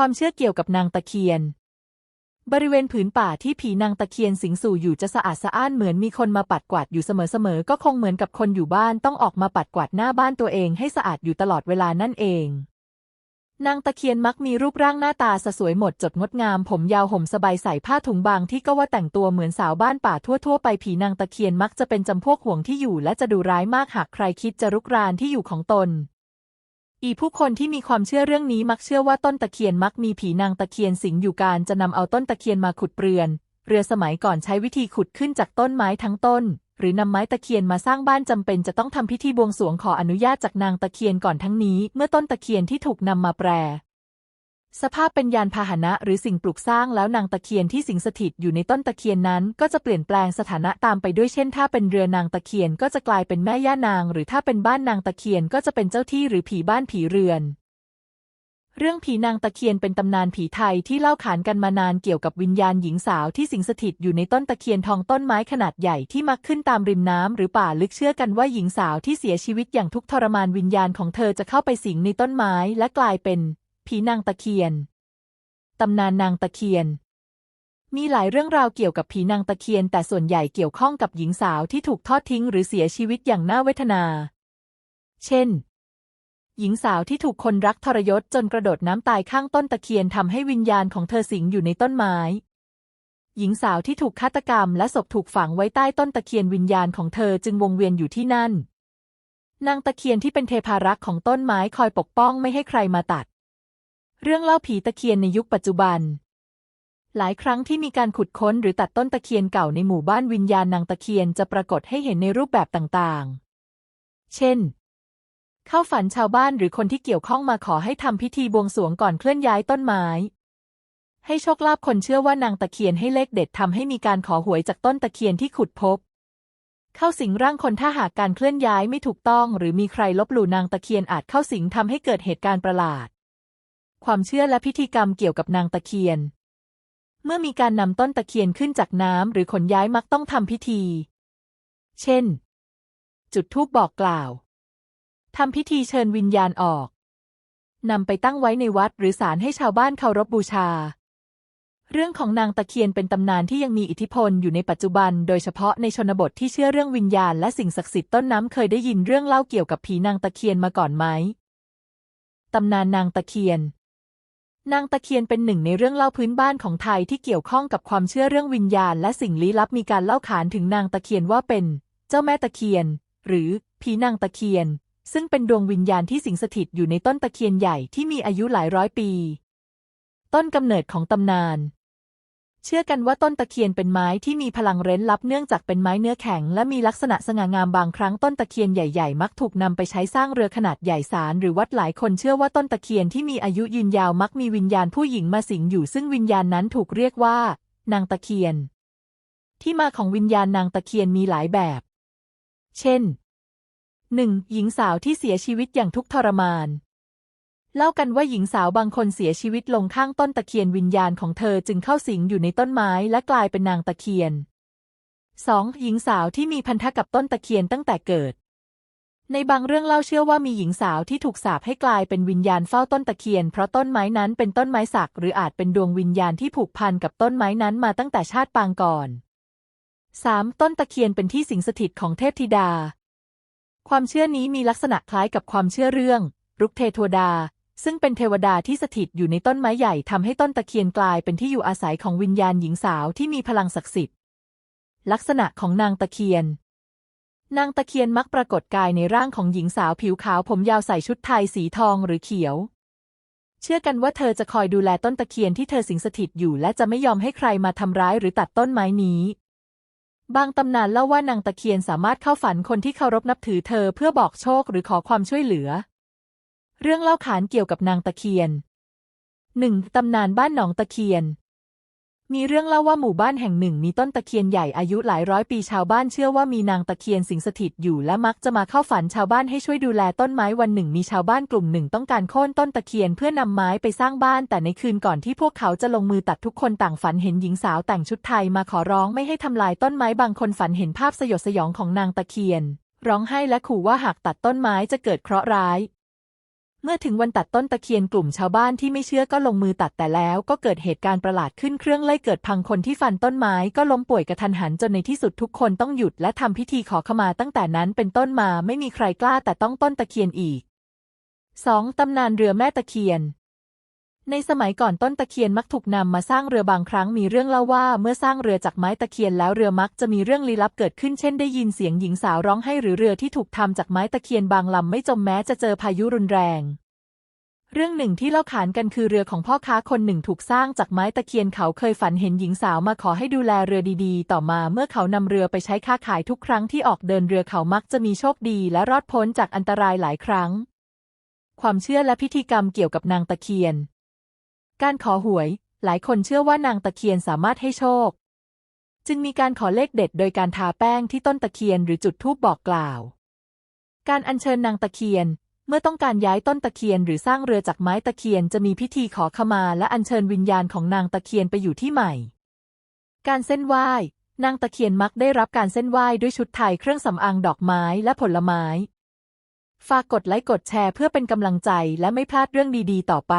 ความเชื่อเกี่ยวกับนางตะเคียน บริเวณผืนป่าที่ผีนางตะเคียนสิงสู่อยู่จะสะอาดสะอ้านเหมือนมีคนมาปัดกวาดอยู่เสมอๆก็คงเหมือนกับคนอยู่บ้านต้องออกมาปัดกวาดหน้าบ้านตัวเองให้สะอาดอยู่ตลอดเวลานั่นเองนางตะเคียนมักมีรูปร่างหน้าตาสสวยหมดจดงดงาม ผมยาวห่มสบายใส่ผ้าถุงบางที่ก็ว่าแต่งตัวเหมือนสาวบ้านป่าทั่วๆ ไปผีนางตะเคียนมักจะเป็นจำพวกห่วงที่อยู่และจะดูร้ายมากหากใครคิดจะรุกรานที่อยู่ของตน อีผู้คนที่มีความเชื่อเรื่องนี้มักเชื่อว่าต้นตะเคียนมักมีผีนางตะเคียนสิงอยู่การจะนำเอาต้นตะเคียนมาขุดเปลือน เรือสมัยก่อนใช้วิธีขุดขึ้นจากต้นไม้ทั้งต้น หรือนำไม้ตะเคียนมาสร้างบ้านจำเป็นจะต้องทำพิธีบวงสรวงขออนุญาตจากนางตะเคียนก่อนทั้งนี้ เมื่อต้นตะเคียนที่ถูกนำมาแปร สภาพเป็นยานพาหนะหรือสิ่งปลูกสร้างแล้วนางตะเคียนที่สิงสถิตอยู่ในต้นตะเคียนนั้น ก็จะเปลี่ยนแปลงสถานะตามไปด้วยเช่น ถ้าเป็นเรือนางตะเคียนก็จะกลายเป็นแม่ย่านาง หรือถ้าเป็นบ้านนางตะเคียนก็จะเป็นเจ้าที่หรือผีบ้านผีเรือน เรื่องผีนางตะเคียนเป็นตำนานผีไทยที่เล่าขานกันมานานเกี่ยวกับวิญญาณหญิงสาวที่สิงสถิตอยู่ในต้นตะเคียนทองต้นไม้ขนาดใหญ่ที่มักขึ้นตามริมน้ำหรือป่าลึกเชื่อกันว่าหญิงสาวที่เสียชีวิตอย่างทุกทรมานวิญญาณของเธอจะเข้าไปสิงในต้นไม้และกลายเป็น ผีนางตะเคียน ตำนานนางตะเคียน มีหลายเรื่องราวเกี่ยวกับผีนางตะเคียน แต่ส่วนใหญ่เกี่ยวข้องกับหญิงสาวที่ถูกทอดทิ้งหรือเสียชีวิตอย่างน่าเวทนา เช่น หญิงสาวที่ถูกคนรักทรยศจนกระโดดน้ำตายข้างต้นตะเคียนทำให้วิญญาณของเธอสิงอยู่ในต้นไม้ หญิงสาวที่ถูกฆาตกรรมและศพถูกฝังไว้ใต้ต้นตะเคียนวิญญาณของเธอจึงวงเวียนอยู่ที่นั่นนางตะเคียนที่เป็นเทพารักษ์ของต้นไม้คอยปกป้องไม่ให้ใครมาตัด เรื่องเล่าผีตะเคียนในยุคปัจจุบัน หลายครั้งที่มีการขุดค้นหรือตัดต้นตะเคียนเก่าในหมู่บ้านวิญญาณนางตะเคียนจะปรากฏให้เห็นในรูปแบบต่างๆ เช่น เข้าฝันชาวบ้านหรือคนที่เกี่ยวข้องมาขอให้ทำพิธีบวงสรวงก่อนเคลื่อนย้ายต้นไม้ ให้โชคลาภคนเชื่อว่านางตะเคียนให้เลขเด็ดทำให้มีการขอหวยจากต้นตะเคียนที่ขุดพบ เข้าสิงร่างคนถ้าหากการเคลื่อนย้ายไม่ถูกต้อง หรือมีใครลบหลู่นางตะเคียนอาจเข้าสิงทำให้เกิดเหตุการณ์ประหลาด ความเชื่อและพิธีกรรมเกี่ยวกับนางตะเคียน เมื่อมีการนำต้นตะเคียนขึ้นจากน้ำหรือขนย้ายมักต้องทำพิธี เช่น จุดธูปบอกกล่าวทำพิธีเชิญวิญญาณออกนำไปตั้งไว้ในวัดหรือศาลให้ชาวบ้านเคารพบบูชา เรื่องของนางตะเคียนเป็นตำนานที่ยังมีอิทธิพลอยู่ในปัจจุบัน โดยเฉพาะในชนบทที่เชื่อเรื่องวิญญาณและสิ่งศักดิ์สิทธิ์ต้นน้ำเคยได้ยินเรื่องเล่าเกี่ยวกับผีนางตะเคียนมาก่อนไหมตำนานนางตะเคียน นางตะเคียนเป็นหนึ่งในเรื่องเล่าพื้นบ้านของไทยที่เกี่ยวข้องกับความเชื่อเรื่องวิญญาณ และสิ่งลี้ลับมีการเล่าขานถึงนางตะเคียนว่าเป็น เจ้าแม่ตะเคียน หรือผีนางตะเคียน ซึ่งเป็นดวงวิญญาณที่สิงสถิตอยู่ในต้นตะเคียนใหญ่ที่มีอายุหลายร้อยปี ต้นกำเนิดของตำนาน เชื่อกันว่าต้นตะเคียนเป็นไม้ที่มีพลังเร้นลับเนื่องจากเป็นไม้เนื้อแข็ง และมีลักษณะสง่างามบางครั้งต้นตะเคียนใหญ่ๆ มักถูกนำไปใช้สร้างเรือขนาดใหญ่ศาลหรือวัดหลายคนเชื่อว่าต้นตะเคียนที่มีอายุยืนยาวมักมีวิญญาณผู้หญิงมาสิงอยู่ ซึ่งวิญญาณนั้นถูกเรียกว่า นางตะเคียน ที่มาของวิญญาณนางตะเคียนมีหลายแบบ เช่น 1. หญิงสาวที่เสียชีวิตอย่างทุกข์ทรมาน เล่ากันว่าหญิงสาวบางคนเสียชีวิตลงข้างต้นตะเคียนวิญญาณของเธอจึงเข้าสิงอยู่ในต้นไม้และกลายเป็นนางตะเคียน 2. หญิงสาวที่มีพันธะกับต้นตะเคียนตั้งแต่เกิด ในบางเรื่องเล่าเชื่อว่ามีหญิงสาวที่ถูกสาปให้กลายเป็นวิญญาณเฝ้าต้นตะเคียน เพราะต้นไม้นั้นเป็นต้นไม้สักหรืออาจเป็นดวงวิญญาณที่ผูกพันกับต้นไม้นั้นมาตั้งแต่ชาติปางก่อน 3. ต้นตะเคียนเป็นที่สิงสถิตของเทพธิดา ความเชื่อนี้มีลักษณะคล้ายกับความเชื่อเรื่อง รุกเทโทดา ซึ่งเป็นเทวดาที่สถิตอยู่ในต้นไม้ใหญ่ทำให้ต้นตะเคียนกลายเป็นที่อยู่อาศัยของวิญญาณหญิงสาวที่มีพลังศักดิ์สิทธิ์ ลักษณะของนางตะเคียน นางตะเคียนมักปรากฏกายในร่างของหญิงสาวผิวขาวผมยาวใส่ชุดไทยสีทองหรือเขียว เชื่อกันว่าเธอจะคอยดูแลต้นตะเคียนที่เธอสิงสถิตอยู่และจะไม่ยอมให้ใครมาทำร้ายหรือตัดต้นไม้นี้บางตำนานเล่าว่านางตะเคียนสามารถเข้าฝันคนที่เคารพนับถือเธอเพื่อบอกโชคหรือขอความช่วยเหลือ เรื่องเล่าขานเกี่ยวกับนางตะเคียน 1. ตำนานบ้านหนองตะเคียน มีเรื่องเล่าว่าหมู่บ้านแห่งหนึ่งมีต้นตะเคียนใหญ่อายุหลายร้อยปีชาวบ้านเชื่อว่ามีนางตะเคียนสิงสถิตอยู่และมักจะมาเข้าฝันชาวบ้านให้ช่วยดูแลต้นไม้วันหนึ่งมีชาวบ้านกลุ่มหนึ่งต้องการโค่นต้นตะเคียนเพื่อนำไม้ไปสร้างบ้าน แต่ในคืนก่อนที่พวกเขาจะลงมือตัดทุกคนต่างฝันเห็นหญิงสาวแต่งชุดไทยมาขอร้องไม่ให้ทำลายต้นไม้บางคนฝันเห็นภาพสยดสยองของนางตะเคียน ร้องไห้และขู่ว่าหากตัดต้นไม้จะเกิดเคราะห์ร้าย เมื่อถึงวันตัดต้นตะเคียนกลุ่มชาวบ้านที่ไม่เชื่อก็ลงมือตัดแต่แล้วก็เกิดเหตุการณ์ประหลาดขึ้นเครื่องไล่เกิดพังคนที่ฟันต้นไม้ก็ล้มป่วยกระทันหันจนในที่สุดทุกคนต้องหยุดและทำพิธีขอขมาตั้งแต่นั้นเป็นต้นมาไม่มีใครกล้าแต่ต้องต้นตะเคียนอีก 2. ตำนานเรือแม่ตะเคียน ในสมัยก่อนต้นตะเคียนมักถูกนำมาสร้างเรือบางครั้งมีเรื่องเล่าว่า เมื่อสร้างเรือจากไม้ตะเคียนแล้วเรือมักจะมีเรื่องลี้ลับเกิดขึ้นเช่นได้ยินเสียงหญิงสาวร้องไห้หรือเรือที่ถูกทำจากไม้ตะเคียนบางลำไม่จมแม้จะเจอพายุรุนแรง เรื่องหนึ่งที่เล่าขานกันคือเรือของพ่อค้าคนหนึ่งถูกสร้างจากไม้ตะเคียนเขาเคยฝันเห็นหญิงสาวมาขอให้ดูแลเรือดีๆ ต่อมาเมื่อเขานำเรือไปใช้ค้าขายทุกครั้งที่ออกเดินเรือเขามักจะมีโชคดีและรอดพ้นจากอันตรายหลายครั้ง ความเชื่อและพิธีกรรมเกี่ยวกับนางตะเคียน การขอหวย หลายคนเชื่อว่านางตะเคียนสามารถให้โชค จึงมีการขอเลขเด็ดโดยการทาแป้งที่ต้นตะเคียนหรือจุดธูปบอกกล่าว การอัญเชิญนางตะเคียน เมื่อต้องการย้ายต้นตะเคียนหรือสร้างเรือจากไม้ตะเคียนจะมีพิธีขอขมาและอัญเชิญวิญญาณของนางตะเคียนไปอยู่ที่ใหม่ การเส้นไหว้ นางตะเคียนมักได้รับการเส้นไหว้ด้วยชุดไทยเครื่องสำอางดอกไม้และผลไม้ฝากกดไลค์กดแชร์เพื่อเป็นกำลังใจและไม่พลาดเรื่องดีๆ ต่อไป